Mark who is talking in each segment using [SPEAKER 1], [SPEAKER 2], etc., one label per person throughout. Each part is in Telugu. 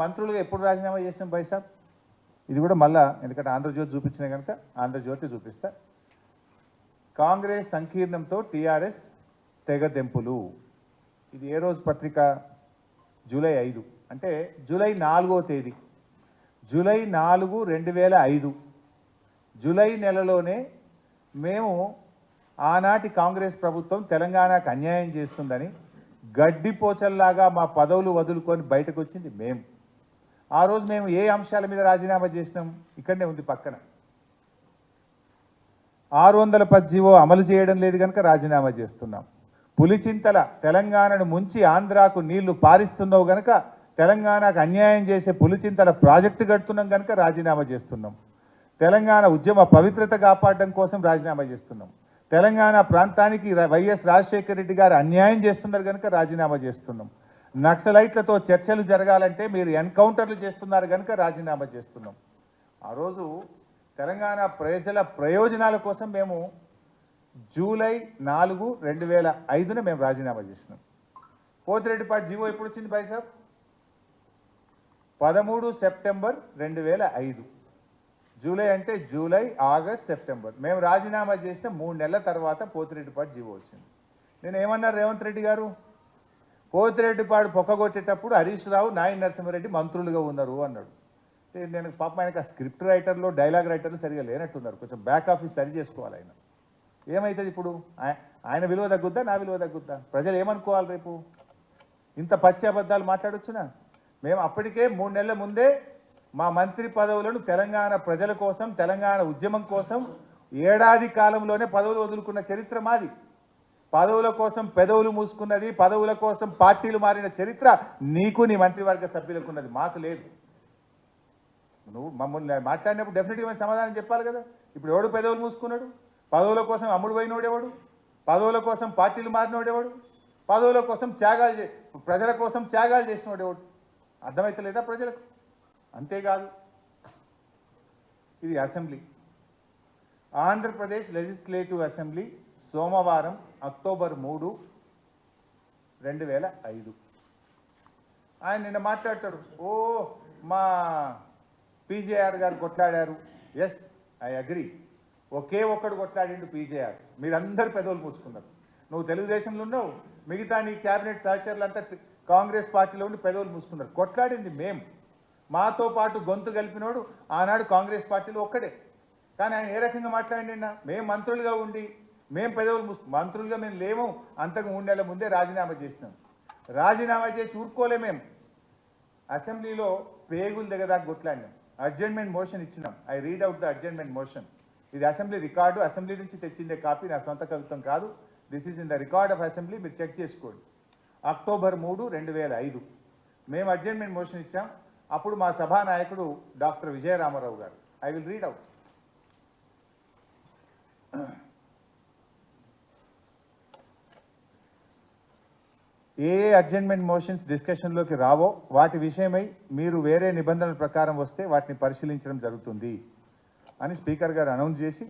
[SPEAKER 1] మంత్రులుగా ఎప్పుడు రాజీనామా చేసినాం బైసాబ్ ఇది కూడా మళ్ళా ఎందుకంటే ఆంధ్రజ్యోతి చూపించిన కనుక ఆంధ్రజ్యోతి చూపిస్తా. కాంగ్రెస్ సంకీర్ణంతో టీఆర్ఎస్ తెగదెంపులు. ఇది ఏ రోజు పత్రిక? జూలై ఐదు. అంటే జూలై నాలుగో తేదీ. జూలై నాలుగు రెండు వేల ఐదు. జూలై నెలలోనే మేము ఆనాటి కాంగ్రెస్ ప్రభుత్వం తెలంగాణకు అన్యాయం చేస్తుందని గడ్డిపోచల్లాగా మా పదవులు వదులుకొని బయటకు వచ్చింది మేము ఆ రోజు మేము ఏ అంశాల మీద రాజీనామా చేసినాం? ఇక్కడనే ఉంది పక్కన. ఆరు వందల పద్దీవో అమలు చేయడం లేదు కనుక రాజీనామా చేస్తున్నాం. పులిచింతల తెలంగాణను ముంచి ఆంధ్రాకు నీళ్ళు పారిస్తున్నావు గనక తెలంగాణకు అన్యాయం చేసే పులిచింతల ప్రాజెక్టు కడుతున్నాం కనుక రాజీనామా చేస్తున్నాం. తెలంగాణ ఉద్యమ పవిత్రత కాపాడడం కోసం రాజీనామా చేస్తున్నాం. తెలంగాణ ప్రాంతానికి వైఎస్ రాజశేఖర రెడ్డి గారు అన్యాయం చేస్తున్నారు కనుక రాజీనామా చేస్తున్నాం. నక్సలైట్లతో చర్చలు జరగాలంటే మీరు ఎన్కౌంటర్లు చేస్తున్నారు కనుక రాజీనామా చేస్తున్నాం. ఆ రోజు తెలంగాణ ప్రజల ప్రయోజనాల కోసం మేము జూలై నాలుగు రెండు వేల ఐదున మేము రాజీనామా చేసినాం. పోతిరెడ్డిపాటి జీవో ఎప్పుడు వచ్చింది బాయ్ సాబ్? పదమూడు సెప్టెంబర్ రెండు వేల ఐదు. జూలై అంటే జూలై ఆగస్ట్ సెప్టెంబర్. మేము రాజీనామా చేసిన మూడు నెలల తర్వాత పోతిరెడ్డిపాటి జీవో వచ్చింది. నేను ఏమన్నారు రేవంత్ రెడ్డి గారు? కోతిరెడ్డిపాడు పొక్కగొట్టేటప్పుడు హరీష్ రావు నాయన నరసింహారెడ్డి మంత్రులుగా ఉన్నారు అన్నాడు. నేను పాప ఆయనకు ఆ స్క్రిప్ట్ రైటర్లు డైలాగ్ రైటర్లు సరిగా లేనట్టున్నారు. కొంచెం బ్యాక్ ఆఫీస్ సరి చేసుకోవాలి ఆయన. ఏమవుతుంది ఇప్పుడు? ఆయన విలువ తగ్గుద్దా నా విలువ తగ్గుద్దా? ప్రజలు ఏమనుకోవాలి రేపు? ఇంత పచ్చి అబద్ధాలు మాట్లాడొచ్చునా? మేము అప్పటికే మూడు నెలల ముందే మా మంత్రి పదవులను తెలంగాణ ప్రజల కోసం తెలంగాణ ఉద్యమం కోసం ఏడాది కాలంలోనే పదవులు వదులుకున్న చరిత్ర మాది. పదవుల కోసం పెదవులు మూసుకున్నది పదవుల కోసం పార్టీలు మారిన చరిత్ర నీకు నీ మంత్రివర్గ సభ్యులకు ఉన్నది మాకు లేదు. నువ్వు మమ్మల్ని మాట్లాడినప్పుడు డెఫినెట్గా సమాధానం చెప్పాలి కదా? ఇప్పుడు ఎవడు పెదవులు మూసుకున్నాడు? పదవుల కోసం అమ్ముడు పోయినోడేవాడు పదవుల కోసం పార్టీలు మారినోడేవాడు పదవుల కోసం త్యాగాలు చే ప్రజల కోసం త్యాగాలు చేసినోడేవాడు అర్థమవుతలేదా ప్రజలకు? అంతేకాదు. ఇది అసెంబ్లీ. ఆంధ్రప్రదేశ్ లెజిస్లేటివ్ అసెంబ్లీ సోమవారం అక్టోబర్ మూడు రెండు వేల ఐదు. ఆయన నిన్న మాట్లాడతాడు. ఓ మా పీజేఆర్ గారు కొట్లాడారు. ఎస్ ఐ అగ్రి ఒకే ఒక్కడు కొట్లాడిండు పీజేఆర్. మీరందరూ పెదవులు మూసుకున్నారు. నువ్వు తెలుగుదేశంలో ఉన్నావు. మిగతా నీ క్యాబినెట్ సహచరులంతా కాంగ్రెస్ పార్టీలో ఉండి పెదవులు మూసుకున్నారు. కొట్లాడింది మేం. మాతో పాటు గొంతు కలిపినోడు ఆనాడు కాంగ్రెస్ పార్టీలో ఒక్కడే. కానీ ఆయన ఏ రకంగా మాట్లాడినా మేము మంత్రులుగా ఉండి మేము పెదవులు మంత్రులుగా మేము లేము. అంతకు మూడు నెలల ముందే రాజీనామా చేసినాం. రాజీనామా చేసి ఊరుకోలే మేము అసెంబ్లీలో పేగుల దగ్గర దాకా కొట్లాడినాం. అడ్జర్న్మెంట్ మోషన్ ఇచ్చినాం. I read out the adjournment motion. ఇది అసెంబ్లీ రికార్డు. అసెంబ్లీ నుంచి తెచ్చిందే కాపీ. నా సొంత కవిత్వం కాదు. This is in the record of assembly మీరు చెక్ చేసుకోండి. అక్టోబర్ మూడు రెండు వేల ఐదు. మేము అడ్జర్న్మెంట్ మోషన్ ఇచ్చాం. అప్పుడు మా సభా నాయకుడు డాక్టర్ విజయరామారావు గారు. I will read out a adjournment motions డిస్కషన్లోకి రావో వాటి విషయమై మీరు వేరే నిబంధనల ప్రకారం వస్తే వాటిని పరిశీలించడం జరుగుతుంది అని స్పీకర్ గారు అనౌన్స్ చేసి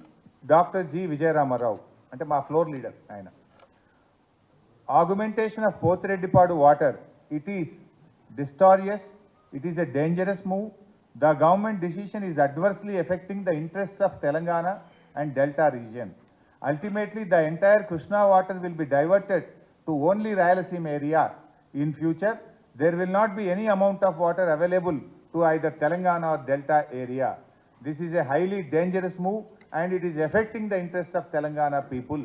[SPEAKER 1] డాక్టర్ జి విజయరామారావు అంటే మా ఫ్లోర్ లీడర్ ఆయన. Augmentation of Pothireddypadu water it is disastrous it is a dangerous move the government decision is adversely affecting the interest of Telangana and delta region ultimately the entire Krishna water will be diverted to only Rayalaseema area. In future, there will not be any amount of water available to either Telangana or Delta area. This is a highly dangerous move and it is affecting the interests of Telangana people.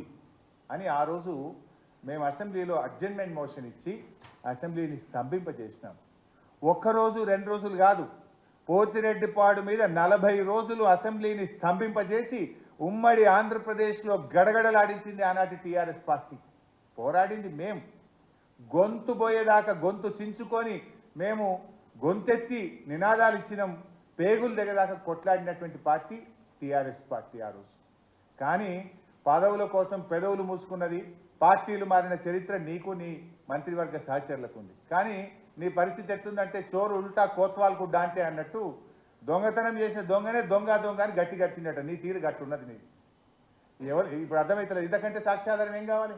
[SPEAKER 1] అని ఆ రోజు మేము అసెంబ్లీలో అడ్జర్న్మెంట్ మోషన్ ఇచ్చి అసెంబ్లీని స్తంభింపజేసినాం ఒక్కరోజు రెండు రోజులు కాదు పోతిరెడ్డిపాడు మీద నలభై రోజులు అసెంబ్లీని స్తంభింపజేసి ఉమ్మడి ఆంధ్రప్రదేశ్లో గడగడలాడించింది ఆనాటి టీఆర్ఎస్ పార్టీ పోరాడింది మేం. గొంతు పోయేదాకా గొంతు చించుకొని మేము గొంతెత్తి నినాదాలు ఇచ్చినాం. పేగులు దగ్గరదాకా కొట్లాడినటువంటి పార్టీ టీఆర్ఎస్ పార్టీ ఆ రోజు. కానీ పదవుల కోసం పెదవులు మూసుకున్నది పార్టీలు మారిన చరిత్ర నీకు నీ మంత్రివర్గ సహచరులకు ఉంది కానీ నీ పరిస్థితి ఎట్లుందంటే చోరు ఉల్టా కోత్వాల్ గుడ్డ అంటే అన్నట్టు దొంగతనం చేసిన దొంగనే దొంగ దొంగ అని గట్టి గచ్చిండట నీ తీరు గట్టున్నది నీది. ఎవరు? ఇప్పుడు అర్థమవుతలేదు ఇంతకంటే సాక్ష్యాధారం ఏం కావాలి?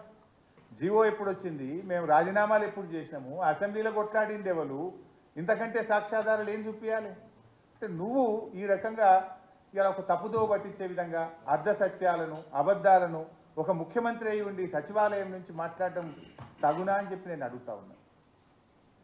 [SPEAKER 1] జీవో ఎప్పుడు వచ్చింది? మేము రాజీనామాలు ఎప్పుడు చేసినాము? అసెంబ్లీలో కొట్లాడింది ఎవరు? ఇంతకంటే సాక్ష్యాధారాలు ఏం చూపించాలి అంటే నువ్వు ఈ రకంగా ఇలా ఒక తప్పుదో పట్టించే విధంగా అర్ధ సత్యాలను అబద్ధాలను ఒక ముఖ్యమంత్రి అయి ఉండి సచివాలయం నుంచి మాట్లాడటం తగునా అని చెప్పి నేను అడుగుతా ఉన్నా.